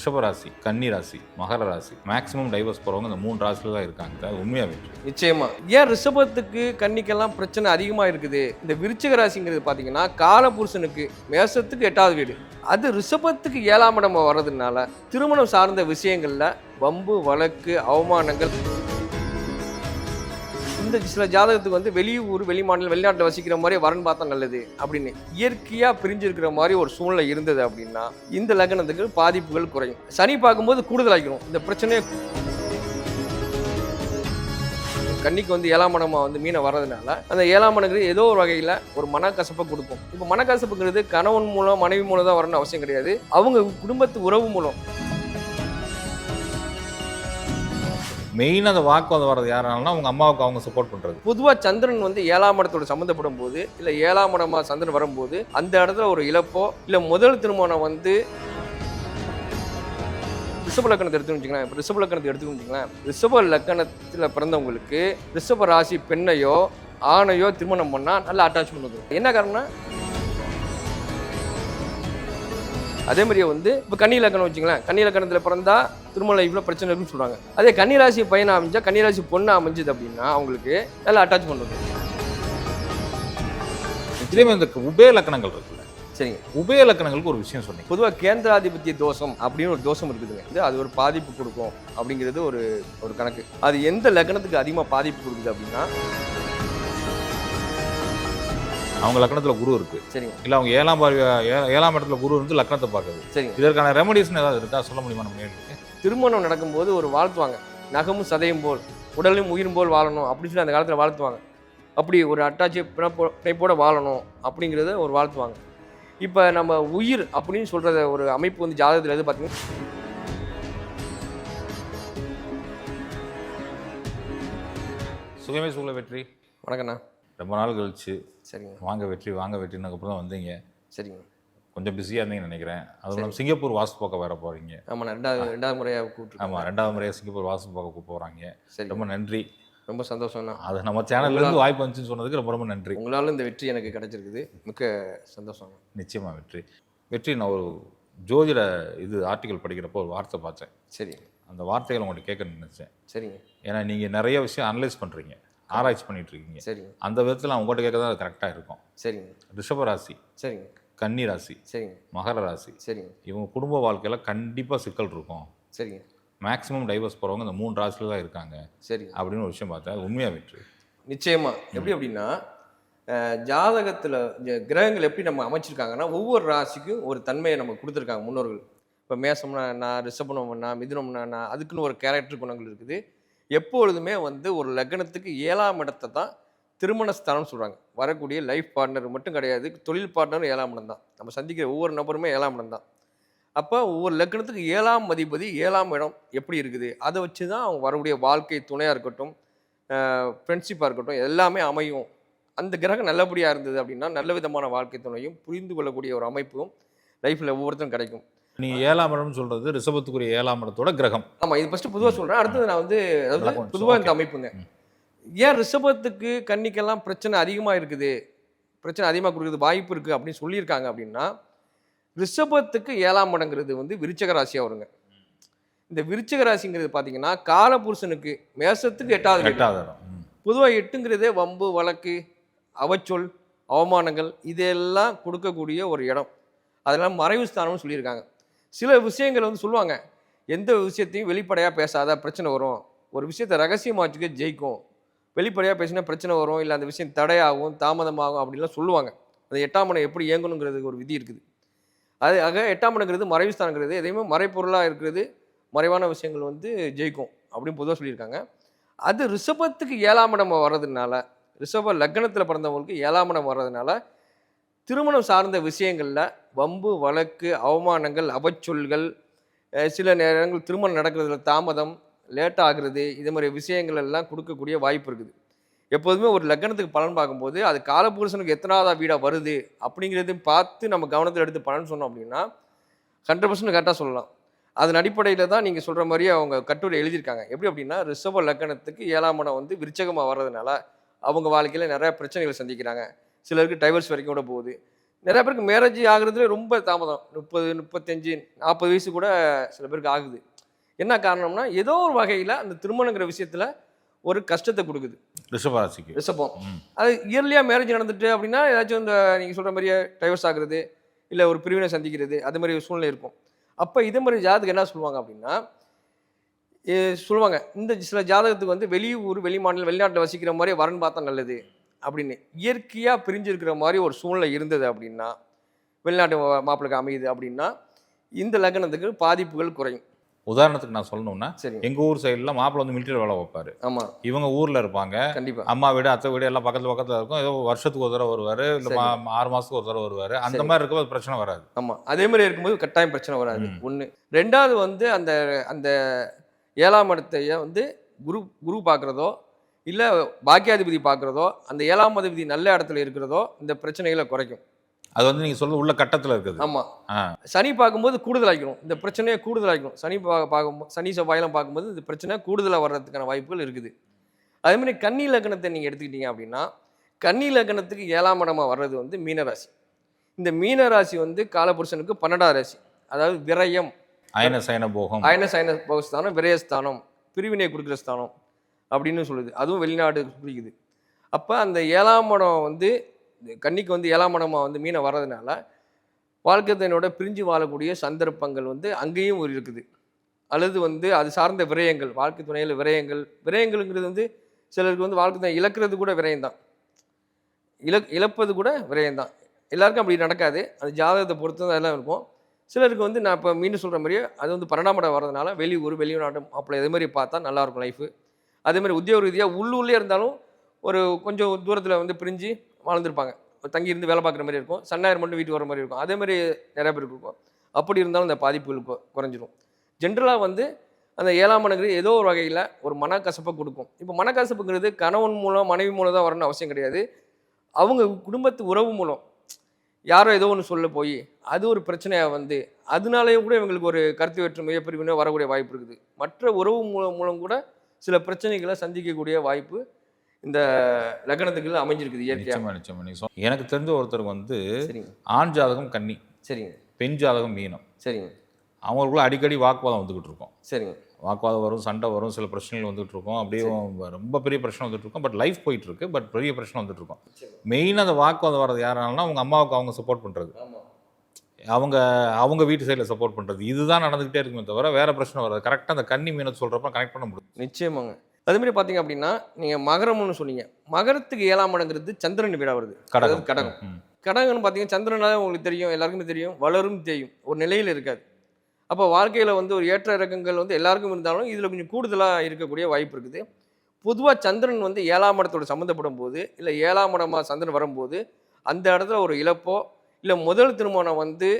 ரிஷபராசி கன்னி ராசி மகர ராசி மேக்ஸிமம் டைவர்ஸ் போகிறவங்க இந்த மூணு ராசியில் தான் இருக்காங்க. அது உண்மையாக நிச்சயமா. ஏன் ரிஷபத்துக்கு கன்னிக்கெல்லாம் பிரச்சனை அதிகமாக இருக்குது? இந்த விருச்சிக ராசிங்கிறது பார்த்தீங்கன்னா காலபுருஷனுக்கு மேசத்துக்கு எட்டாவது வீடு. அது ரிஷபத்துக்கு ஏழாம் இடம் வர்றதுனால திருமணம் சார்ந்த விஷயங்களில் வம்பு வழக்கு அவமானங்கள் இந்த சில ஜாதகத்துக்கு வந்து வெளியூர் வெளி மாநிலம் வெளிநாட்டில் வசிக்கிற மாதிரி வரன் பார்த்தா நல்லது அப்படின்னு இயற்கையாக பிரிஞ்சிருக்கிற மாதிரி ஒரு சூழ்நிலை இருந்தது அப்படின்னா இந்த லக்னத்துக்கு பாதிப்புகள் குறையும். சனி பார்க்கும்போது கூடுதலாகிடும் இந்த பிரச்சனையை கன்னிக்கு வந்து ஏழாம் மனமாக வந்து மீனை வர்றதுனால அந்த ஏழாம் மனங்கிறது ஏதோ ஒரு வகையில் ஒரு மனக்கசப்பை கொடுக்கும். இப்போ மனக்கசப்புங்கிறது கணவன் மூலம் மனைவி மூலம் தான் வரணும்னு அவசியம் கிடையாது. அவங்க குடும்பத்து உறவு மூலம். மெயின் அந்த வாக்குவாதம் வர்றது யாரானா அவங்க அம்மாவுக்கு அவங்க சப்போர்ட் பண்ணுறது பொதுவாக சந்திரன் வந்து ஏழாம் இடத்தோட சம்மந்தப்படும் போது இல்லை ஏழாம் இடமா சந்திரன் வரும்போது அந்த இடத்துல ஒரு இழப்போ இல்லை முதல் திருமணம் வந்து ரிஷப லக்கணத்தை எடுத்து வச்சுக்கலாம் இப்போ ரிஷப லக்கணத்தை எடுத்து வச்சுக்கலாம் ரிஷப லக்கணத்தில் பிறந்தவங்களுக்கு ரிஷப ராசி பெண்ணையோ ஆணையோ திருமணம் பண்ணால் நல்ல அட்டாச்மெண்ட் வந்துடும் என்ன காரணம்னா அதே மாதிரியே வந்து இப்போ கன்னி லக்கணம் வச்சுங்களேன். கன்னி லக்கணத்தில் பிறந்தா திருமண லைஃப்பில் பிரச்சனை இருக்குன்னு சொல்கிறாங்க அதே கன்னிராசி பையனை அமைஞ்சா கன்னிராசி பொண்ணு அமைஞ்சது அப்படின்னா அவங்களுக்கு நல்ல அட்டாச்மெண்ட் வந்துடும் இதுலேயுமே இந்த உபய லக்கணங்கள் இருக்குல்ல. சரிங்க. உபய லக்கணங்களுக்கு ஒரு விஷயம் சொன்னீங்க. பொதுவாக கேந்திராதிபத்திய தோஷம் அப்படின்னு ஒரு தோஷம் இருக்குதுங்க. இது அது ஒரு பாதிப்பு கொடுக்கும் அப்படிங்கிறது ஒரு ஒரு கணக்கு. அது எந்த லக்னத்துக்கு அதிகமாக பாதிப்பு கொடுக்குது அப்படின்னா அவங்க லக்கணத்தில் குரு இருக்கு. சரிங்க. இல்லை அவங்க ஏழாம் பார்வை ஏழாம் இடத்துல குரு இருந்து லக்கணத்தை பார்க்குது சரிங்க. இதற்கான ரெமடிஸ்னு ஏதாவது இருக்கா? சொல்ல முடியுமா நம்ம? திருமணம் நடக்கும்போது ஒரு வாழ்த்துவாங்க. நகமும் சதையும் போல் உடலும் உயிரும் போல் வாழணும் அப்படின்னு சொல்லி அந்த காலத்தில் வாழ்த்துவாங்க. அப்படி ஒரு அட்டாச்சி பிணைப்போ பிணைப்போட வாழணும் அப்படிங்கிறத ஒரு வாழ்த்துவாங்க. இப்போ நம்ம உயிர் அப்படின்னு சொல்கிறத ஒரு அமைப்பு வந்து ஜாதகத்தில் எது பார்த்தீங்கன்னா சுகமே சுகல வெற்றி. வணக்கண்ணா ரொம்ப நாள் கழிச்சு. சரிங்க. வாங்க வெற்றி வாங்க வெற்றினதுக்கு அப்புறம் தான் வந்தீங்க. சரிங்க. கொஞ்சம் பிஸியாக இருந்தீங்கன்னு நினைக்கிறேன். இல்லாமல் சிங்கப்பூர் வாசு பார்க்க வர போகிறீங்க ஆமாண்ணா ரெண்டாவது ரெண்டாவது முறையாக கூப்பிட்டு ஆமாம் ரெண்டாவது முறையாக சிங்கப்பூர் வாசு பார்க்க போகிறாங்க சரி ரொம்ப நன்றி. ரொம்ப சந்தோஷம்ண்ணா. அது நம்ம சேனல்லேருந்து வாய்ப்பு வந்துச்சுன்னு சொன்னதுக்கு ரொம்ப ரொம்ப நன்றி. உங்களால் இந்த வெற்றி எனக்கு கிடைச்சிருக்குது. மிக்க சந்தோஷம் நிச்சயமாக வெற்றி. வெற்றி நான் ஒரு ஜோதிட இது ஆர்டிக்கல் படிக்கிறப்போ ஒரு வார்த்தை பார்த்தேன். சரி அந்த வார்த்தைகளை உங்கள்கிட்ட கேட்க நினைச்சேன். சரிங்க. ஏன்னா நீங்கள் நிறைய விஷயம் அனலைஸ் பண்ணுறீங்க ஆராய்ச்சி பண்ணிட்டு இருக்கீங்க சரிங்க. அந்த விதத்தில் நான் உங்கள்கிட்ட கேட்க தான் அது கரெக்டாக இருக்கும். சரிங்க. ரிஷபராசி சரிங்க. கன்னி ராசி சரிங்க. மகர ராசி. சரிங்க. இவங்க குடும்ப வாழ்க்கையில் கண்டிப்பாக சிக்கல் இருக்கும். சரிங்க. மேக்ஸிமம் டைவர்ஸ் போகிறவங்க இந்த மூணு ராசியில் தான் இருக்காங்க. சரிங்க. அப்படின்னு ஒரு விஷயம் பார்த்தேன் உண்மையாக வெற்றி. நிச்சயமா. எப்படி அப்படின்னா ஜாதகத்தில் கிரகங்கள் எப்படி நம்ம அமைச்சிருக்காங்கன்னா ஒவ்வொரு ராசிக்கும் ஒரு தன்மையை நம்ம கொடுத்துருக்காங்க முன்னோர்கள். இப்போ மேசம்னா என்ன ரிஷபனம்னா மிதுனம்னா அதுக்குன்னு ஒரு கேரக்டர் குணங்கள் இருக்குது. எப்பொழுதுமே வந்து ஒரு லக்னத்துக்கு ஏழாம் இடத்தை தான் திருமண ஸ்தானம் சொல்கிறாங்க வரக்கூடிய லைஃப் பார்ட்னர் மட்டும் கிடையாது தொழில் பார்ட்னரும் ஏழாம் இடம் தான். நம்ம சந்திக்கிற ஒவ்வொரு நபருமே ஏழாம் இடம் தான். அப்போ ஒவ்வொரு லக்னத்துக்கு ஏழாம் அதிபதி ஏழாம் இடம் எப்படி இருக்குது? அதை வச்சு தான் அவங்க வரக்கூடிய வாழ்க்கை துணையாக இருக்கட்டும் ஃப்ரெண்ட்ஷிப்பாக இருக்கட்டும் எல்லாமே அமையும். அந்த கிரகம் நல்லபடியாக இருந்தது அப்படின்னா நல்ல விதமான வாழ்க்கை துணையும் புரிந்து கொள்ளக்கூடிய ஒரு அமைப்பும் லைஃப்பில் ஒவ்வொருத்தரும் கிடைக்கும். நீங்கள் ஏழாம் இடம்னு சொல்கிறது ரிஷபத்துக்குரிய ஏழாம் இடத்தோட கிரகம். ஆமாம் இது ஃபஸ்ட்டு பொதுவாக சொல்கிறேன் அடுத்தது நான் வந்து அதாவது பொதுவாக இந்த. அமைப்புங்க. ஏன் ரிஷபத்துக்கு கன்னிக்கெல்லாம் பிரச்சனை அதிகமாக இருக்குது? பிரச்சனை அதிகமாக கொடுக்குறது வாய்ப்பு இருக்குது அப்படின்னு சொல்லியிருக்காங்க அப்படின்னா ரிஷபத்துக்கு ஏழாம் இடங்கிறது வந்து விருச்சக ராசியாக வருங்க இந்த விருச்சக ராசிங்கிறது பார்த்தீங்கன்னா காலபுருஷனுக்கு மேசத்துக்கு எட்டாவது. எட்டாவது இடம். பொதுவாக எட்டுங்கிறதே வம்பு வழக்கு அவச்சொல் அவமானங்கள் இதெல்லாம் கொடுக்கக்கூடிய ஒரு இடம். அதெல்லாம் மறைவு ஸ்தானம்னு சொல்லியிருக்காங்க. சில விஷயங்கள் வந்து சொல்லுவாங்க. எந்த விஷயத்தையும் வெளிப்படையாக பேசாத பிரச்சனை வரும். ஒரு விஷயத்தை ரகசியமாச்சுக்க ஜெயிக்கும். வெளிப்படையாக பேசினா பிரச்சனை வரும். இல்லை அந்த விஷயம் தடையாகும் தாமதமாகும் அப்படின்லாம் சொல்லுவாங்க. அந்த எட்டாம் மனை எப்படி இயங்கணுங்கிறதுக்கு ஒரு விதி இருக்குது. அது ஆக எட்டாம் மனைங்கிறது மறைவுஸ்தானங்கிறது எதையுமே மறைப்பொருளாக இருக்கிறது மறைவான விஷயங்கள் வந்து ஜெயிக்கும் அப்படின்னு பொதுவாக சொல்லியிருக்காங்க. அது ரிஷபத்துக்கு ஏழாம் இடம் வர்றதுனால ரிஷப லக்னத்தில் பிறந்தவங்களுக்கு ஏழாம் இடம் வர்றதுனால திருமணம் சார்ந்த விஷயங்களில் வம்பு வழக்கு அவமானங்கள் அவச்சொல்கள் சில நேரங்கள் திருமணம் நடக்கிறதுல தாமதம் லேட் ஆகுறது இது மாதிரி விஷயங்கள் எல்லாம் கொடுக்கக்கூடிய வாய்ப்பு இருக்குது. எப்போதுமே ஒரு லக்னத்துக்கு பலன் பார்க்கும்போது அது காலபுருஷனுக்கு எத்தனாவதா வீடாக வருது அப்படிங்கிறதையும் பார்த்து நம்ம கவனத்தில் எடுத்து பலன் சொன்னோம் அப்படின்னா ஹண்ட்ரட் பர்சன்ட் கரெக்டாக சொல்லலாம். அதன் அடிப்படையில் தான் நீங்கள் சொல்கிற மாதிரி அவங்க கட்டுரை எழுதியிருக்காங்க. எப்படி அப்படின்னா ரிஷப லக்கணத்துக்கு ஏழாம் இடம் வந்து விருச்சகமாக வர்றதுனால அவங்க வாழ்க்கையில் நிறையா பிரச்சனைகளை சந்திக்கிறாங்க. சிலருக்கு டைவர்ஸ் வரைக்கும் கூட போகுது. நிறைய பேருக்கு மேரேஜ் ஆகுறதுல ரொம்ப தாமதம். முப்பது முப்பத்தஞ்சு நாற்பது வயசு கூட சில பேருக்கு ஆகுது. என்ன காரணம்னா ஏதோ ஒரு வகையில் அந்த திருமணங்கிற விஷயத்தில் ஒரு கஷ்டத்தை கொடுக்குது. ரிஷபராசிக்கு. ரிஷபம். அது இயர்லியாக மேரேஜ் நடந்துட்டு அப்படின்னா ஏதாச்சும் இந்த நீங்கள் சொல்கிற மாதிரியே டைவர்ஸ் ஆகுறது இல்லை ஒரு பிரிவினை சந்திக்கிறது அது மாதிரி ஒரு சூழ்நிலை இருக்கும். அப்போ இதே மாதிரி ஜாதகம் என்ன சொல்லுவாங்க அப்படின்னா சொல்லுவாங்க இந்த சில ஜாதகத்துக்கு வந்து வெளியூர் வெளி மாநிலம் வெளிநாட்டில் வசிக்கிற மாதிரி வரன் பார்த்தா நல்லது. அப்படின்னு இயற்கையாக பிரிஞ்சிருக்கிற மாதிரி ஒரு சூழ்நிலை இருந்தது அப்படின்னா வெளிநாட்டு மா- மாப்பிள்ளைக்கு அமையுது அப்படின்னா இந்த லக்னத்துக்கு பாதிப்புகள் குறையும். உதாரணத்துக்கு நான் சொல்லணும்னா சரிங்க எங்க ஊர் சைடுல மாப்பிள்ளை வந்து மிலிட்டரி வேலை வைப்பாரு ஆமாம் இவங்க ஊர்ல இருப்பாங்க. கண்டிப்பாக அம்மா வீடு அத்தை வீடு எல்லாம் பக்கத்துல பக்கத்துல இருக்கும். ஏதோ வருஷத்துக்கு ஒரு தடவை வருவாரு இல்ல சரி. மா- ஆறு மாசத்துக்கு ஒரு தடவை வருவாரு. அந்த சரி. மாதிரி இருக்கும்போது பிரச்சனை வராது. ஆமாம் அதே மாதிரி இருக்கும்போது கட்டாயம் பிரச்சனை வராது. ஒன்று ரெண்டாவது வந்து அந்த அந்த ஏழாம் இடத்தைய வந்து குரு குரு பார்க்குறதோ இல்லை பாக்கியாதிபதி பார்க்குறதோ அந்த ஏழாம் அதிபதி நல்ல இடத்துல இருக்கிறதோ இந்த பிரச்சனைகளை குறைக்கும். அது வந்து நீங்க சொல்றது உள்ள கட்டத்துல இருக்குது. ஆமாம். சனி பார்க்கும்போது கூடுதலாக்கணும் இந்த பிரச்சனையை கூடுதலாக்கணும் சனி பார்க்கும்போது சனி செவ்வாயெல்லாம் பார்க்கும்போது இந்த பிரச்சனை கூடுதலாக வர்றதுக்கான வாய்ப்புகள் இருக்குது. அதே மாதிரி கன்னி லக்னத்தை நீங்கள் எடுத்துக்கிட்டீங்க அப்படின்னா கன்னி லக்னத்துக்கு ஏழாம் இடமா வர்றது வந்து மீனராசி. இந்த மீனராசி வந்து காலபுருஷனுக்கு பன்னெண்டாம் ராசி. அதாவது விரயம். அயன சயன போகம். அயன சயன போகஸ்தானம் விரயஸ்தானம் பிரிவினை கொடுக்குற ஸ்தானம். அப்படின்னு சொல்லுது. அதுவும் வெளிநாடு குறிக்குது அப்போ அந்த ஏழாம் மடம் வந்து கன்னிக்கு வந்து ஏழாம் மடமாக வந்து மீனை வர்றதுனால வாழ்க்கை தன்னோட பிரிஞ்சு வாழக்கூடிய சந்தர்ப்பங்கள் வந்து அங்கேயும் ஒரு இருக்குது. அல்லது வந்து அது சார்ந்த விரயங்கள் வாழ்க்கை துணையில் விரயங்கள் விரயங்கள்ங்கிறது வந்து சிலருக்கு வந்து வாழ்க்கை துணை இழக்கிறது கூட விரயம்தான். இழக் இழப்பது கூட விரயம்தான். எல்லாருக்கும் அப்படி நடக்காது. அது ஜாதகத்தை பொறுத்து தான் எல்லாம் இருக்கும். சிலருக்கு வந்து நான் இப்போ மீண்டும் சொல்கிற மாதிரியே அது வந்து பன்னெண்டாம் இடம் வரதுனால வெளியூர் வெளிநாட்டு அப்படி இதே மாதிரி பார்த்தா நல்லாயிருக்கும் லைஃபு அதே மாதிரி உத்தியோக ரீதியாக உள்ளூர்லேயே இருந்தாலும் ஒரு கொஞ்சம் தூரத்தில் வந்து பிரிஞ்சு வாழ்ந்துருப்பாங்க. தங்கி இருந்து வேலை பார்க்குற மாதிரி இருக்கும். சன்னாயிரம் மட்டும் வீட்டுக்கு வர மாதிரி இருக்கும். அதே மாதிரி நிறைய பேருக்கு இருக்கும். அப்படி இருந்தாலும் அந்த பாதிப்புகள் குறைஞ்சிரும். ஜென்ரலாக வந்து அந்த ஏழாம் மனங்கிறது ஏதோ ஒரு வகையில் ஒரு மனக்கசப்பை கொடுக்கும். இப்போ மனக்கசப்புங்கிறது கணவன் மூலம் மனைவி மூலம் தான் வரணும்னு அவசியம் கிடையாது. அவங்க குடும்பத்து உறவு மூலம். யாரோ ஏதோ ஒன்று சொல்ல போய் அது ஒரு பிரச்சனையாக வந்து அதனாலேயும் கூட இவங்களுக்கு ஒரு கருத்து வேற்றுமையோ பிரிவினோ வரக்கூடிய வாய்ப்பு இருக்குது. மற்ற உறவு மூலம் மூலம் கூட சில பிரச்சனைகளை சந்திக்கக்கூடிய வாய்ப்பு இந்த லக்னத்துக்குள்ள அமைஞ்சிருக்குது இயற்கையாக நிச்சயமா நிச்சயமா. எனக்கு தெரிஞ்ச ஒருத்தருக்கு வந்து ஆண் ஜாதகம் கன்னி சரிங்க. பெண் ஜாதகம் மீனம். சரிங்க. அவங்களுக்குள்ள அடிக்கடி வாக்குவாதம் வந்துகிட்டு இருக்கும். சரிங்க. வாக்குவாதம் வரும் சண்டை வரும் சில பிரச்சனைகள் வந்துட்டு இருக்கும். அப்படியே ரொம்ப பெரிய பிரச்சனை வந்துட்டு இருக்கும். பட் லைஃப் போயிட்டு இருக்கு. பட் பெரிய பிரச்சனை வந்துட்டு இருக்கும். மெயினாக அந்த வாக்குவாதம் வர்றது யாராலனா அவங்க அம்மாவுக்கு அவங்க சப்போர்ட் பண்றது. ஆமாம் அவங்க அவங்க வீட்டு சைடில் சப்போர்ட் பண்றது. இதுதான் நடந்துகிட்டே இருக்குமே தவிர வேற பிரச்சனை வராது. கரெக்டாக அந்த கன்னி மீனை சொல்றப்ப கனெக்ட் பண்ண முடியும். நிச்சயமாங்க. அதே மாதிரி பார்த்தீங்க அப்படின்னா நீங்கள் மகரம்னு சொன்னீங்க. மகரத்துக்கு ஏழாம் இடங்கிறது சந்திரன் வீடா வருது. கடகம். கடகம். கடகம்னு பார்த்தீங்கன்னா சந்திரனால உங்களுக்கு தெரியும் எல்லாருக்குமே தெரியும் வளரும் தெரியும். ஒரு நிலையில் இருக்காது. அப்போ வாழ்க்கையில் வந்து ஒரு ஏற்ற இறக்கங்கள் வந்து எல்லாருக்கும் இருந்தாலும் இதில் கொஞ்சம் கூடுதலாக இருக்கக்கூடிய வாய்ப்பு இருக்குது. பொதுவாக சந்திரன் வந்து ஏழாம் இடத்தோட சம்மந்தப்படும் போது இல்லை ஏழாம் இடமா சந்திரன் வரும்போது அந்த இடத்துல ஒரு இழப்போ இல்லை முதல் திருமணம் வந்து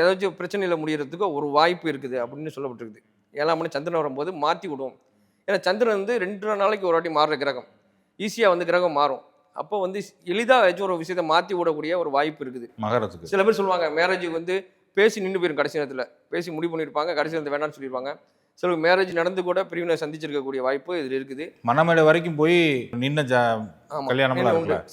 ஏதாச்சும் பிரச்சனையில் முடியறதுக்கு ஒரு வாய்ப்பு இருக்குது அப்படின்னு சொல்லப்பட்டிருக்குது. ஏழாம் மணி சந்திரன் வரும்போது மாற்றி விடும் ஏன்னா சந்திரன் வந்து ரெண்டு நாளைக்கு ஒரு வாட்டி மாறுற கிரகம். ஈஸியாக வந்து கிரகம் மாறும். அப்போ வந்து எளிதாக ஏதாச்சும் ஒரு விஷயத்தை மாற்றி விடக்கூடிய ஒரு வாய்ப்பு இருக்குது. மகரத்துக்கு. சில பேர் சொல்லுவாங்க மேரேஜுக்கு வந்து பேசி நின்று போயிடும் கடைசி நேரத்தில். பேசி முடிவு பண்ணியிருப்பாங்க கடைசி நேரத்தில் வேணாம்னு சொல்லியிருப்பாங்க சில மேரேஜ் நடந்து கூட பிரிவினை சந்திச்சிருக்கக்கூடிய வாய்ப்பு இதில் இருக்குது. மணமேடை வரைக்கும் போய் நின்ன?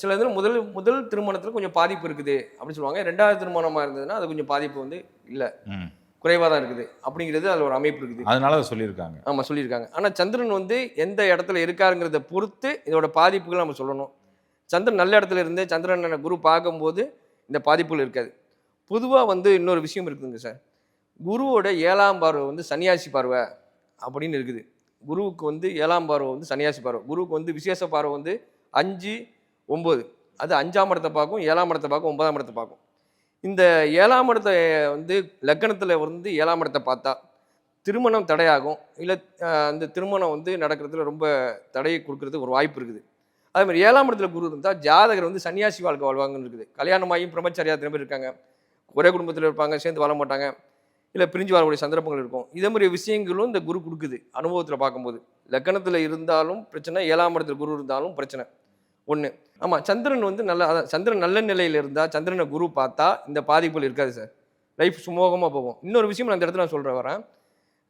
சில இதில் முதல் முதல் திருமணத்தில் கொஞ்சம் பாதிப்பு இருக்குது அப்படின்னு சொல்லுவாங்க. ரெண்டாவது திருமணமாக இருந்ததுன்னா அது கொஞ்சம் பாதிப்பு வந்து இல்லை. குறைவாக தான் இருக்குது அப்படிங்கிறது அதில் ஒரு அமைப்பு இருக்குது. அதனால அதை சொல்லியிருக்காங்க. ஆமாம் சொல்லியிருக்காங்க. ஆனால் சந்திரன் வந்து எந்த இடத்துல இருக்காருங்கிறத பொறுத்து இதோட பாதிப்புகள் நம்ம சொல்லணும். சந்திரன் நல்ல இடத்துல இருந்து சந்திரன் குரு பார்க்கும்போது இந்த பாதிப்புகள் இருக்காது. பொதுவாக வந்து இன்னொரு விஷயம் இருக்குதுங்க சார். குருவோட ஏழாம் பார்வை வந்து சன்னியாசி பார்வை அப்படின்னு இருக்குது. குருவுக்கு வந்து ஏழாம் பார்வை வந்து சன்னியாசி பார்வை. குருவுக்கு வந்து விசேஷ பார்வை வந்து அஞ்சு ஒம்பது. அது அஞ்சாம் இடத்தை பார்க்கும் ஏழாம் இடத்தை பார்க்கும் ஒன்பதாம் இடத்தை பார்க்கும். இந்த ஏழாம் இடத்தை வந்து லக்கணத்தில் வந்து ஏழாம் இடத்தை பார்த்தா திருமணம் தடையாகும். இல்லை அந்த திருமணம் வந்து நடக்கிறதுல ரொம்ப தடையை கொடுக்கறதுக்கு ஒரு வாய்ப்பு இருக்குது. அதே மாதிரி ஏழாம் இடத்துல குரு இருந்தால் ஜாதகர் வந்து சன்னியாசி வாழ்க்கை வாழ்வாங்கன்னு இருக்குது. கல்யாணமாகியும் பிரம்மச்சரியா திரும்ப இருக்காங்க. ஒரே குடும்பத்தில் இருப்பாங்க சேர்ந்து வாழ மாட்டாங்க. இல்லை பிரிஞ்சு வரக்கூடிய சந்தர்ப்பங்கள் இருக்கும். இதே மாதிரி விஷயங்களும் இந்த குரு கொடுக்குது அனுபவத்தில் பார்க்கும்போது. லக்கணத்தில் இருந்தாலும் பிரச்சனை ஏழாம் இடத்துல குரு இருந்தாலும் பிரச்சனை. ஒன்று ஆமாம் சந்திரன் வந்து நல்ல அதான் சந்திரன் நல்ல நிலையில் இருந்தால் சந்திரனை குரு பார்த்தா இந்த பாதிப்புகள் இருக்காது சார். லைஃப் சுமோகமாக போகும். இன்னொரு விஷயம் நான் இந்த இடத்துல நான் சொல்கிறேன் வரேன்.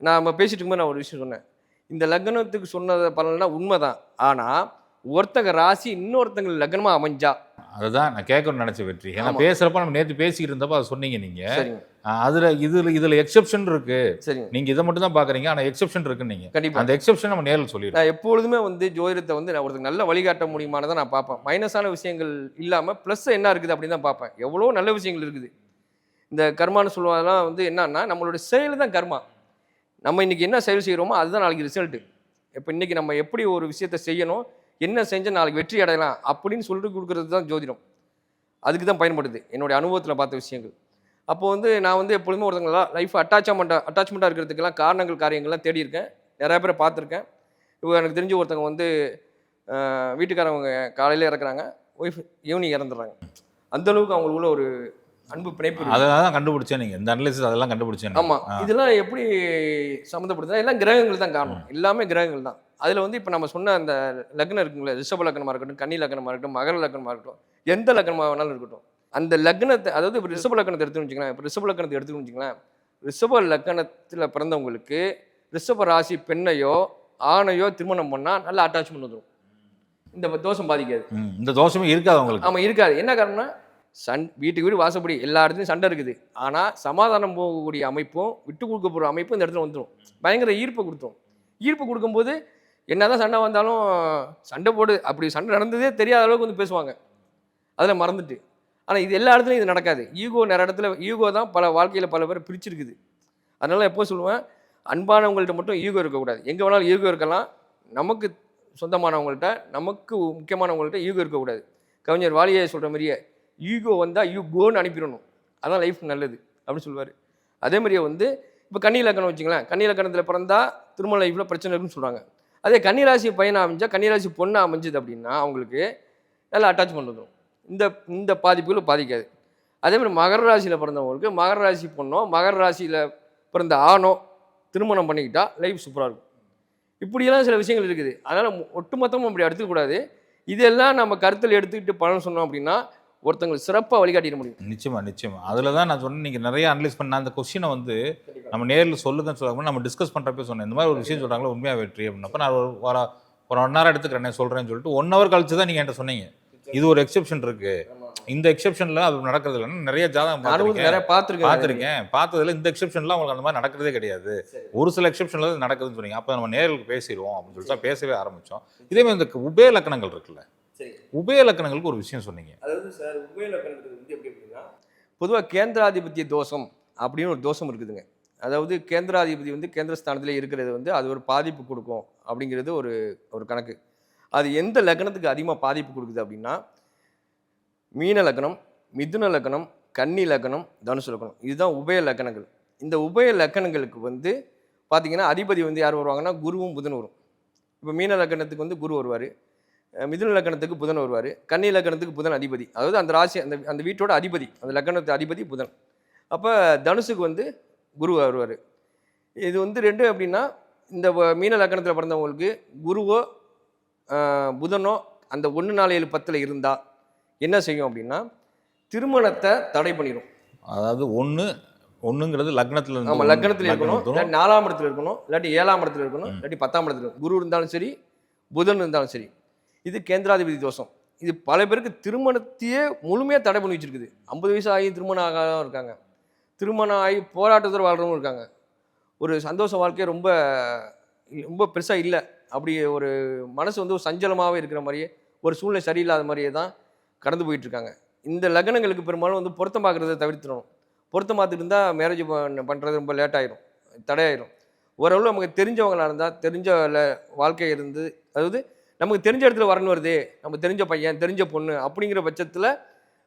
நான் நம்ம பேசிட்டு இருக்கும்போது நான் ஒரு விஷயம் சொன்னேன். இந்த லக்னத்துக்கு சொன்னதை பலனா உண்மை உண்மைதான். ஆனால் ஒருத்தங்க ராசி இன்னொருத்தங்க லக்னமாக அமைஞ்சா அதுதான் நான் கேட்கணும்னு நினைச்ச வெற்றி. ஏன்னா ஆமா. பேசுறப்ப நம்ம நேத்து பேசிக்கிட்டு இருந்தப்ப அதை சொன்னீங்க நீங்க. சரிங்க. அஹ் அதுல இதுல இதுல எக்ஸெப்ஷன் இருக்கு. சரிங்க. நீங்க இதை மட்டும் தான் பாக்குறீங்க ஆனா எக்ஸெப்ஷன் இருக்கு நீங்க. கண்டிப்பா. அந்த எக்ஸெப்ஷன் நம்ம நேரில் சொல்லிடுறோம். நான் எப்பொழுதுமே வந்து ஜோதிடத்தை வந்து நான் ஒருத்தருக்கு நல்ல வழிகாட்ட முடியுமானதை நான் பார்ப்பேன். மைனஸான விஷயங்கள் இல்லாமல் ப்ளஸ் என்ன இருக்குது அப்படின்னு தான் பார்ப்பேன். எவ்வளோ நல்ல விஷயங்கள் இருக்குது. இந்த கர்மான்னு சொல்லுவதெல்லாம் வந்து என்னன்னா நம்மளோட செயல் தான் கர்மா. நம்ம இன்னைக்கு என்ன செயல் செய்கிறோமோ அதுதான் நாளைக்கு ரிசல்ட்டு இப்போ இன்னைக்கு நம்ம எப்படி ஒரு விஷயத்தை செய்யணும் என்ன செஞ்சால் நாளைக்கு வெற்றி அடையலாம் அப்படின்னு சொல்லிட்டு கொடுக்குறது தான் ஜோதிடம். அதுக்கு தான் பயன்படுது. என்னுடைய அனுபவத்தில் பார்த்த விஷயங்கள். அப்போது வந்து நான் வந்து எப்பொழுதுமே ஒருத்தங்களா லைஃப் அட்டாச்மெண்ட்டாக அட்டாச்மெண்ட்டாக இருக்கிறதுக்கெல்லாம் காரணங்கள் காரியங்கள்லாம் தேடி இருக்கேன் நிறையா பேரை பார்த்துருக்கேன். இப்போ எனக்கு தெரிஞ்ச ஒருத்தவங்க வந்து வீட்டுக்காரவங்க காலையில் இறக்குறாங்க. ஒய்ஃப் ஈவினிங் இறந்துடுறாங்க. அந்தளவுக்கு அவங்களுக்குள்ள ஒரு அன்பு பிணைப்பு இருக்கு. அதை தான் கண்டுபிடிச்சேன் நீங்க. இந்த அனலிசிஸ் அதெல்லாம் கண்டுபிடிச்சேன் ஆமா. இதெல்லாம் எப்படி சம்மந்தப்படுதுன்னா எல்லாம் கிரகங்கள் தான் காரணம். எல்லாமே கிரகங்கள் தான். அதுல வந்து இப்போ நம்ம சொன்ன அந்த லக்னம் இருக்குங்களே ரிஷப லக்னமா இருக்கட்டும் கன்னி லக்னமா இருக்கட்டும் மகர லக்னமா இருக்கட்டும் எந்த லக்னமாக வேணாலும் இருக்கட்டும். அந்த லக்னத்தை அதாவது இப்போ ரிஷப லக்னத்தை எடுத்துன்னு வச்சுக்கலாம் இப்போ ரிஷப லக்னத்தை எடுத்துன்னு வச்சுக்கலாம் ரிஷப லக்னத்தில் பிறந்தவங்களுக்கு ரிஷப ராசி பெண்ணையோ ஆணையோ திருமணம் பண்ணா நல்ல அட்டாச்மெண்ட் வந்துடும் இந்த தோஷம் பாதிக்காது. இந்த தோஷமே இருக்காது உங்களுக்கு ஆமா இருக்காது. என்ன காரணம்னா சண் வீட்டுக்கு வீடு வாசப்படி எல்லா இடத்துலையும் சண்டை இருக்குது. ஆனால் சமாதானம் போகக்கூடிய அமைப்பும் விட்டு கொடுக்க போகிற அமைப்பும் இந்த இடத்துல வந்துடும் பயங்கர ஈர்ப்பு கொடுத்துரும். ஈர்ப்பு கொடுக்கும்போது என்ன தான் சண்டை வந்தாலும் சண்டை போடு அப்படி சண்டை நடந்ததே தெரியாத அளவுக்கு வந்து பேசுவாங்க. அதில் மறந்துட்டு. ஆனால் இது எல்லா இடத்துலையும் இது நடக்காது. ஈகோ நிறைய இடத்துல ஈகோ தான் பல வாழ்க்கையில் பல பேர் பிரிச்சிருக்குது. அதனால் எப்போ சொல்லுவேன் அன்பானவங்கள்ட்ட மட்டும் ஈகோ இருக்கக்கூடாது. எங்கே வேணாலும் ஈகோ இருக்கலாம். நமக்கு சொந்தமானவங்கள்ட்ட நமக்கு முக்கியமானவங்கள்ட்ட ஈகோ இருக்கக்கூடாது. கவிஞர் வாலியை சொல்கிற மாதிரியே ஈகோ வந்தால் யூ கோன்னு அனுப்பிடணும். அதான் லைஃப் நல்லது அப்படின்னு சொல்லுவார். அதே மாதிரியே வந்து இப்போ கன்னி லக்கணம் வச்சுங்களேன். கன்னி லக்கணத்தில் பிறந்தா திருமண லைஃப்பில் பிரச்சனை இருக்குன்னு சொல்கிறாங்க அதே கன்னிராசி பையனை அமைஞ்சால் கன்னிராசி பொண்ணு அமைஞ்சது அப்படின்னா அவங்களுக்கு நல்லா அட்டாச்மெண்ட் வந்துடும் இந்த இந்த பாதிப்புகளும் பாதிக்காது. அதே மாதிரி மகர ராசியில் பிறந்தவங்களுக்கு மகர ராசி பொண்ணோ மகர ராசியில் பிறந்த ஆணோ திருமணம் பண்ணிக்கிட்டால் லைஃப் சூப்பராக இருக்கும். இப்படியெல்லாம் சில விஷயங்கள் இருக்குது. அதனால் ஒட்டுமொத்தமும் அப்படி எடுத்துக்கூடாது இதெல்லாம் நம்ம கருத்தில் எடுத்துக்கிட்டு பலன் சொன்னோம் அப்படின்னா ஒருத்தங்களுக்கு சிறப்பாக வழிகாட்டிட முடியும். நிச்சயமா நிச்சயமா. அதுல தான் நான் சொன்னேன் நீங்க நிறைய அனலைஸ் பண்ண அந்த கொஸ்டினை வந்து நம்ம நேரில் சொல்லுங்கன்னு சொல்லாம நம்ம டிஸ்கஸ் பண்றப்ப சொன்னேன் இந்த மாதிரி ஒரு விஷயம் சொல்றாங்களா உண்மையா வெற்றி அப்படின்னப்ப நான் ஒரு ஒரு ஒரு ஒன் ஹவர் எடுத்துக்கிறேன் சொல்றேன்னு சொல்லிட்டு ஒன் ஹவர் கழிச்சு தான் நீங்க என்கிட்ட சொன்னீங்க. இது ஒரு எக்ஸெப்ஷன் இருக்கு. இந்த எக்ஸெப்ஷன்ல அது நடக்கிறது இல்லைன்னு நிறைய ஜாதகம் பார்த்திருக்கேன். நிறைய பார்த்துருக்கேன். பார்த்துருக்கேன். பார்த்ததுல இந்த எக்ஸெப்ஷன்ல உங்களுக்கு அந்த மாதிரி நடக்கிறதே கிடையாது. ஒரு சில எக்ஸெப்ஷன்ல தான் நடக்குதுன்னு சொன்னீங்க. அப்போ நம்ம நேரில் பேசிடுவோம் அப்படின்னு சொல்லிட்டு பேசவே ஆரம்பிச்சோம். இதே மாதிரி இந்த உபய லக்கணங்கள் இருக்குல்ல. உபய லக்கணங்களுக்கு ஒரு விஷயம் சொன்னீங்க. அதாவது சார் உபயோகப்படுத்துறது வந்து எப்படி அப்படின்னா பொதுவாக கேந்திராதிபத்திய தோஷம் அப்படின்னு ஒரு தோஷம் இருக்குதுங்க. அதாவது கேந்திராதிபதி வந்து கேந்திரஸ்தானத்தில் இருக்கிறது வந்து அது ஒரு பாதிப்பு கொடுக்கும் அப்படிங்கிறது ஒரு ஒரு கணக்கு. அது எந்த லக்னத்துக்கு அதிகமாக பாதிப்பு கொடுக்குது அப்படின்னா மீன லக்னம் மிதுன லக்னம் கன்னி லக்னம் தனுசு லக்னம் இதுதான் உபய லக்கணங்கள். இந்த உபய லக்கணங்களுக்கு வந்து பார்த்தீங்கன்னா அதிபதி வந்து யார் வருவாங்கன்னா குருவும் புதன் வரும். இப்போ மீன லக்கணத்துக்கு வந்து குரு வருவார். மிதுன லக்கணத்துக்கு புதன் வருவார். கன்னி லக்கணத்துக்கு புதன் அதிபதி. அதாவது அந்த ராசி அந்த அந்த வீட்டோட அதிபதி. அந்த லக்கணத்து அதிபதி புதன். அப்போ தனுசுக்கு வந்து குரு வருவார். இது வந்து ரெண்டு அப்படின்னா இந்த மீன லக்கணத்தில் பிறந்தவங்களுக்கு குருவோ புதனோ அந்த ஒன்று நாலு ஏழு பத்தில் இருந்தால் என்ன செய்யும் அப்படின்னா திருமணத்தை தடை பண்ணிடும் அதாவது ஒண்ணு ஒண்ணுங்கிறது லக்னத்துல ஒண்ணு லக்கணத்தில் இருக்கணும். இல்லாட்டி நாலாம் இடத்துல இருக்கணும். இல்லாட்டி ஏழாம் இடத்துல இருக்கணும். இல்லாட்டி பத்தாம் இடத்துல குரு இருந்தாலும் சரி புதன் இருந்தாலும் சரி. இது கேந்திராதிபதி தோஷம். இது பல பேருக்கு திருமணத்தையே முழுமையாக தடை பண்ணி வச்சிருக்குது. ஐம்பது வயசு ஆகி திருமணம் ஆகாதான் இருக்காங்க. திருமணம் ஆகி போராட்டத்தில் வாழ்கிறவங்க இருக்காங்க. ஒரு சந்தோஷ வாழ்க்கையை ரொம்ப ரொம்ப பெருசாக இல்லை. அப்படி ஒரு மனசு வந்து ஒரு சஞ்சலமாகவே இருக்கிற மாதிரியே ஒரு சூழ்நிலை சரியில்லாத மாதிரியே தான் கடந்து போயிட்டுருக்காங்க இந்த லக்னங்களுக்கு பெரும்பாலும் வந்து பொருத்தம் பார்க்குறத தவிர்த்துடணும். பொருத்தம் பார்த்துட்டு இருந்தால் மேரேஜ் பண்ணுறது ரொம்ப லேட் ஆயிரும். தடையாயிரும். ஓரளவு நமக்கு தெரிஞ்சவங்களா இருந்தால் தெரிஞ்ச வாழ்க்கை இருந்து அதாவது நமக்கு தெரிஞ்ச இடத்துல வரணும் வருது. நம்ம தெரிஞ்ச பையன் தெரிஞ்ச பொண்ணு அப்படிங்கிற பட்சத்தில்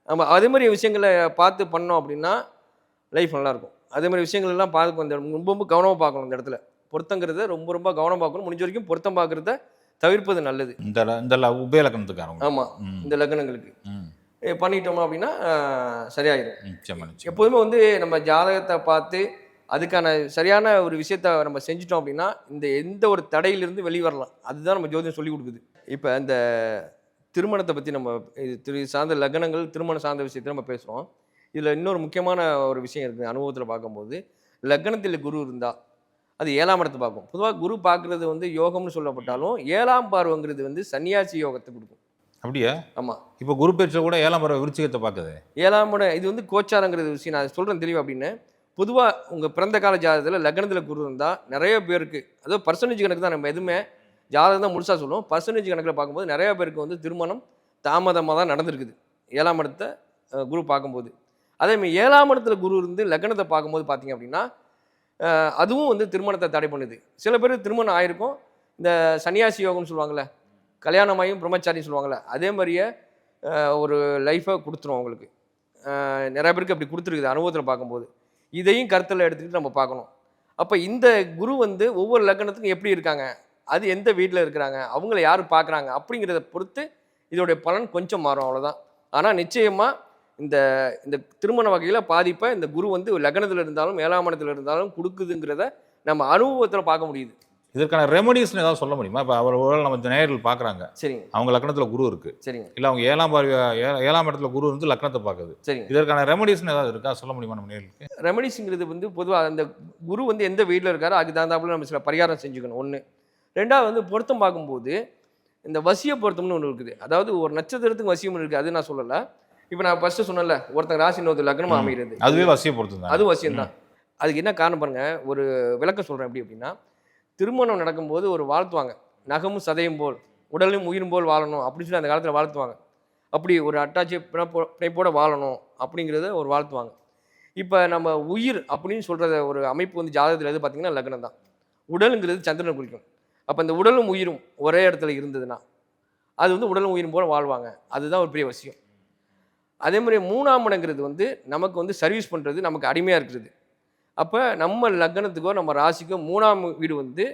நம்ம அதே மாதிரி விஷயங்களை பார்த்து பண்ணோம் அப்படின்னா லைஃப் நல்லாயிருக்கும். அதே மாதிரி விஷயங்கள் எல்லாம் பார்த்து அந்த ரொம்ப ரொம்ப கவனமாக பார்க்கணும் இந்த இடத்துல. பொருத்தங்கிறத ரொம்ப ரொம்ப கவனம் பார்க்கணும். முடிஞ்ச வரைக்கும் பொருத்தம் பார்க்குறத தவிர்ப்பது நல்லது. இந்த இந்த உபய லக்கணத்துக்காரங்க ஆமாம் இந்த லக்னங்களுக்கு. பண்ணிட்டோம் அப்படின்னா சரியாயிடும் எப்போதுமே வந்து நம்ம ஜாதகத்தை பார்த்து அதுக்கான சரியான ஒரு விஷயத்த நம்ம செஞ்சுட்டோம் அப்படின்னா இந்த எந்த ஒரு தடையிலிருந்து வெளியே வரலாம் அதுதான் நம்ம ஜோதிடம் சொல்லி கொடுக்குது. இப்போ இந்த திருமணத்தை பற்றி நம்ம இது திரு சார்ந்த லக்னங்கள் திருமணம் சார்ந்த விஷயத்தை நம்ம பேசுகிறோம் இதில் இன்னொரு முக்கியமான ஒரு விஷயம் இருக்குது அனுபவத்தில் பார்க்கும்போது. லக்னத்தில் குரு இருந்தால் அது ஏழாம் இடத்தை பார்க்கும். பொதுவாக குரு பார்க்குறது வந்து யோகம்னு சொல்லப்பட்டாலும் ஏழாம் பார்வைங்கிறது வந்து சன்னியாசி யோகத்தை கொடுக்கும். அப்படியா? ஆமாம் இப்போ குரு பயிற்சியில் கூட ஏழாம் பறவை விருச்சிகத்தை பார்க்குது. ஏழாம் இது வந்து கோச்சாரங்கிறது விஷயம். நான் சொல்கிறேன் தெளிவு அப்படின்னு. பொதுவாக உங்கள் பிறந்த கால ஜாதகத்தில் லக்னத்தில் குரு இருந்தால் நிறைய பேருக்கு அதாவது பர்சன்டேஜ் கணக்கு தான் நம்ம எதுவுமே ஜாதகம் தான் முழுசாக சொல்லுவோம். பர்சன்டேஜ் கணக்கில் பார்க்கும்போது நிறைய பேருக்கு வந்து திருமணம் தாமதமாக தான் நடந்திருக்குது. ஏழாம் இடத்த குரு பார்க்கும்போது. அதேமாதிரி ஏழாம் இடத்துல குரு இருந்து லக்னத்தை பார்க்கும்போது பார்த்தீங்க அப்படின்னா அதுவும் வந்து திருமணத்தை தடை பண்ணுது. சில பேர் திருமணம் ஆயிருக்கும். இந்த சன்னியாசி யோகம்னு சொல்லுவாங்கள்ல கல்யாணமாயும் பிரம்மச்சாரின்னு சொல்லுவாங்கள்ல அதே மாதிரியே ஒரு லைஃப்பை கொடுத்துரும் அவங்களுக்கு. நிறைய பேருக்கு அப்படி கொடுத்துருக்குது அனுபவத்தில் பார்க்கும்போது. இதையும் கருத்தில் எடுத்துக்கிட்டு நம்ம பார்க்கணும். அப்போ இந்த குரு வந்து ஒவ்வொரு லக்னத்துக்கும் எப்படி இருக்காங்க? அது எந்த வீட்டில் இருக்கிறாங்க? அவங்கள யார் பார்க்குறாங்க அப்படிங்கிறத பொறுத்து இதோடைய பலன் கொஞ்சம் மாறும் அவ்வளோதான் ஆனால் நிச்சயமாக இந்த இந்த திருமண வகையில் பாதிப்பை இந்த குரு வந்து லக்னத்தில் இருந்தாலும் ஏழாம் இடத்துல இருந்தாலும் கொடுக்குதுங்கிறத நம்ம அனுபவத்தில் பார்க்க முடியுது. இதற்கான ரெமடிஸ்னு ஏதாவது சொல்ல முடியுமா? இப்போ அவர் ஒருவேளை நம்ம நேரில் பார்க்குறாங்க சரிங்க. அவங்க லக்னத்தில் குரு இருக்கு. சரிங்க. இல்லை அவங்க ஏழாம் பார்வை ஏழாம் இடத்துல குரு இருந்து லக்னத்தை பார்க்குது சரிங்க. இதற்கான ரெமடிஸ்னு ஏதாவது இருக்கா? சொல்ல முடியுமா நம்ம நேருக்கு ரெமடிஸுங்கிறது வந்து பொதுவாக அந்த குரு வந்து எந்த வீட்டில் இருக்காரோ அதுக்கு தகுந்தாப்புல நம்ம சில பரிகாரம் செஞ்சுக்கணும். ஒன்று ரெண்டாவது வந்து பொருத்தம் பார்க்கும்போது இந்த வசிய பொருத்தம்னு ஒன்று இருக்குது. அதாவது ஒரு நட்சத்திரத்துக்கு வசியம் இருக்குது அது நான் சொல்லலை. இப்போ நான் ஃபஸ்ட்டு சொன்னேன்ல ஒருத்தங்க ராசி இன்னொரு லக்னமா. அமைகிறது அதுவே வசிய பொறுத்து தான்? அது வசியம் தான் அதுக்கு என்ன காரணம் பாருங்க. ஒரு விளக்கம் சொல்கிறேன் எப்படி அப்படின்னா திருமணம் நடக்கும்போது ஒரு வாழ்த்துவாங்க. நகமும் சதையும் போல் உடலும் உயிரும் போல் வாழணும் அப்படின்னு சொல்லி அந்த காலத்தில் வாழ்த்துவாங்க. அப்படி ஒரு அட்டாச்சி பிணைப்போ பிணைப்போட வாழணும் அப்படிங்கிறத ஒரு வாழ்த்துவாங்க. இப்போ நம்ம உயிர் அப்படின்னு சொல்கிறத ஒரு அமைப்பு வந்து ஜாதகத்தில் எது பார்த்திங்கன்னா லக்னம் தான். உடலுங்கிறது சந்திரனை குறிக்கும். அப்போ இந்த உடலும் உயிரும் ஒரே இடத்துல இருந்ததுன்னா அது வந்து உடலும் உயிரும் போல் வாழ்வாங்க. அதுதான் ஒரு பெரிய விஷயம். அதே மாதிரி மூணாம் இடங்கிறது வந்து நமக்கு வந்து சர்வீஸ் பண்ணுறது நமக்கு அடிமையாக இருக்கிறது. அப்போ நம்ம லக்னத்துக்கோ நம்ம ராசிக்கோ மூணாம் வீடு வந்து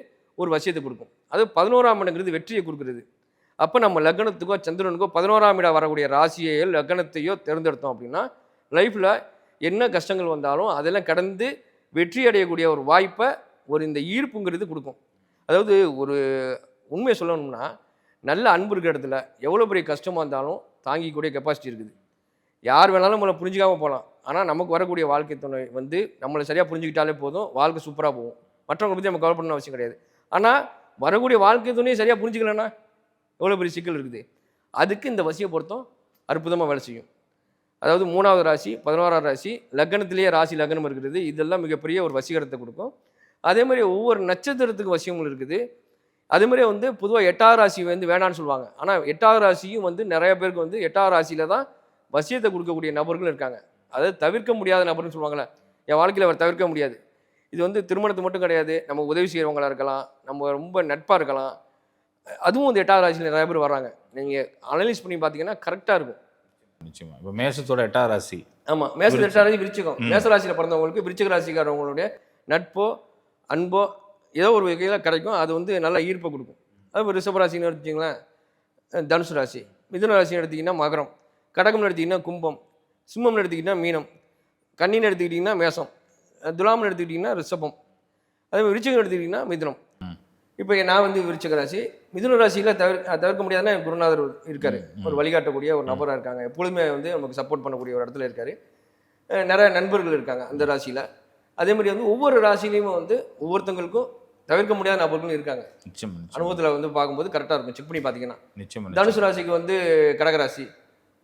ஒரு வசியத்தை கொடுக்கும். அது பதினோராம் இடங்கிறது வெற்றியை கொடுக்குறது. அப்போ நம்ம லக்னத்துக்கோ சந்திரனுக்கோ பதினோராம் இடம் வரக்கூடிய ராசியையோ லக்னத்தையோ தேர்ந்தெடுத்தோம் அப்படின்னா லைஃப்பில் என்ன கஷ்டங்கள் வந்தாலும் அதெல்லாம் கடந்து வெற்றி அடையக்கூடிய ஒரு வாய்ப்பை ஒரு இந்த ஈர்ப்புங்கிறது கொடுக்கும். அதாவது ஒரு உண்மையை சொல்லணும்னா நல்ல அன்பு இருக்கிற இடத்துல எவ்வளோ பெரிய கஷ்டமாக இருந்தாலும் தாங்கிக்கூடிய கெப்பாசிட்டி இருக்குது. யார் வேணாலும் நம்மளை புரிஞ்சிக்காமல் போகலாம். ஆனால் நமக்கு வரக்கூடிய வாழ்க்கை துணை வந்து நம்மளை சரியாக புரிஞ்சுக்கிட்டாலே போதும். வாழ்க்கை சூப்பராக போகும். மற்றவங்களை பற்றி நம்ம கவலை பண்ண அவசியம் கிடையாது. ஆனால் வரக்கூடிய வாழ்க்கை துணையை சரியாக புரிஞ்சுக்கலன்னா எவ்வளோ பெரிய சிக்கல் இருக்குது? அதுக்கு இந்த வசியை பொருத்தம் அற்புதமாக வேலை செய்யும். அதாவது மூணாவது ராசி பதினோராவது ராசி லக்னத்திலேயே ராசி லக்னம் இருக்கிறது. இதெல்லாம் மிகப்பெரிய ஒரு வசீகரத்தை கொடுக்கும். அதே மாதிரி ஒவ்வொரு நட்சத்திரத்துக்கு வசியங்கள் இருக்குது. அதே மாதிரி வந்து பொதுவாக எட்டாவது ராசி வந்து வேணான்னு சொல்லுவாங்க. ஆனால் எட்டாவது ராசியும் வந்து நிறைய பேருக்கு வந்து எட்டாவது ராசியில் தான் வசியத்தை கொடுக்கக்கூடிய நபர்கள் இருக்காங்க. அதாவது தவிர்க்க முடியாத நபர்னு சொல்லுவாங்கள்ல என் வாழ்க்கையில் அவர் தவிர்க்க முடியாது. இது வந்து திருமணத்து மட்டும் கிடையாது. நம்ம உதவி செய்கிறவங்களா இருக்கலாம். நம்ம ரொம்ப நட்பாக இருக்கலாம். அதுவும் வந்து எட்டாவது ராசியில் நிறைய பேர் வர்றாங்க. நீங்கள் அனலைஸ் பண்ணி பார்த்தீங்கன்னா கரெக்டாக இருக்கும். நிச்சயமா. இப்போ மேஷத்தோட எட்டாம் ராசி. ஆமாம் மேச விருச்சிகம். எட்டாவது ராசி விருச்சிகம். மேச ராசியில் பிறந்தவங்களுக்கு விருச்சிக ராசிக்காரவங்களுடைய நட்போ அன்போ ஏதோ ஒரு வகையில் கிடைக்கும். அது வந்து நல்ல ஈர்ப்பை கொடுக்கும். அது ரிஷப ராசின்னு எடுத்தீங்களேன் தனுசு ராசி. மிதுன ராசின்னு எடுத்தீங்கன்னா மகரம். கடகம்னு எடுத்தீங்கன்னா கும்பம். சிம்மம்னு எடுத்துக்கிட்டிங்கன்னா மீனம் கன்னின்னு எடுத்துக்கிட்டிங்கன்னா மேசம் துலாம்னு எடுத்துக்கிட்டிங்கன்னா ரிஷபம் அதே மாதிரி விருச்சிகம் எடுத்துக்கிட்டிங்கன்னா மிதுனம். இப்போ நான் வந்து விருச்சிக ராசி மிதுன ராசியில் தவிர தவிர்க்க முடியாதுன்னா என் குருநாதர் இருக்காரு. ஒரு வழிகாட்டக்கூடிய ஒரு நபராக இருக்காங்க. எப்பொழுதுமே வந்து நமக்கு சப்போர்ட் பண்ணக்கூடிய ஒரு இடத்துல இருக்காரு. நிறைய நண்பர்கள் இருக்காங்க அந்த ராசியில். அதே மாதிரி வந்து ஒவ்வொரு ராசிலையுமே வந்து ஒவ்வொருத்தங்களுக்கும் தவிர்க்க முடியாத நபர்களும் இருக்காங்க. அனுபவத்தில் வந்து பார்க்கும்போது கரெக்டாக இருக்கும். செக் பண்ணி பார்த்தீங்கன்னா. தனுசு ராசிக்கு வந்து கடகராசி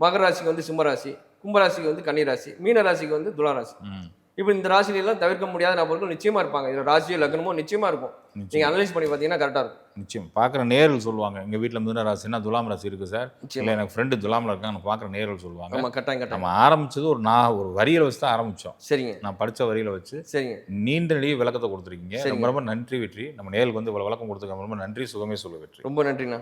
மகர ராசிக்கு வந்து சிம்ம ராசி கும்பராசிக்கு வந்து கன்னி ராசி மீன ராசிக்கு வந்து துலா ராசி ம். இப்போ இந்த ராசியில எல்லாம் தவிர்க்க முடியாத நபர்கள் நிச்சயமா இருப்பாங்க. இதில் ராசியோ லக்னமோ நிச்சயமா இருக்கும். நீங்க அனலைஸ் பண்ணி பார்த்தீங்கன்னா கரெக்டாக இருக்கும். நிச்சயம். பார்க்குற நேரில் சொல்லுவாங்க. எங்கள் வீட்டில் மிதுன ராசினா துலாம் ராசி இருக்குது சார். இல்லை எனக்கு ஃப்ரெண்டு துலாமில் இருக்காங்க. நான் பார்க்குற நேரில் சொல்லுவாங்க. ஆமா கட்டாயம் கட்டாயம். நம்ம ஆரம்பிச்சது ஒரு நான் ஒரு வரியில் வச்சு தான் ஆரம்பித்தோம் சரிங்க. நான் படித்த வரியில் வச்சு சரிங்க. நீண்ட நெடிய விளக்கத்தை கொடுத்துருக்கீங்க. ரொம்ப ரொம்ப நன்றி வெற்றி. நம்ம நேருக்கு வந்து இவ்வளோ விளக்கம் கொடுத்துருக்காங்க ரொம்ப நன்றி. சுகமே சொல்ல வெற்றி. ரொம்ப நன்றிண்ணா.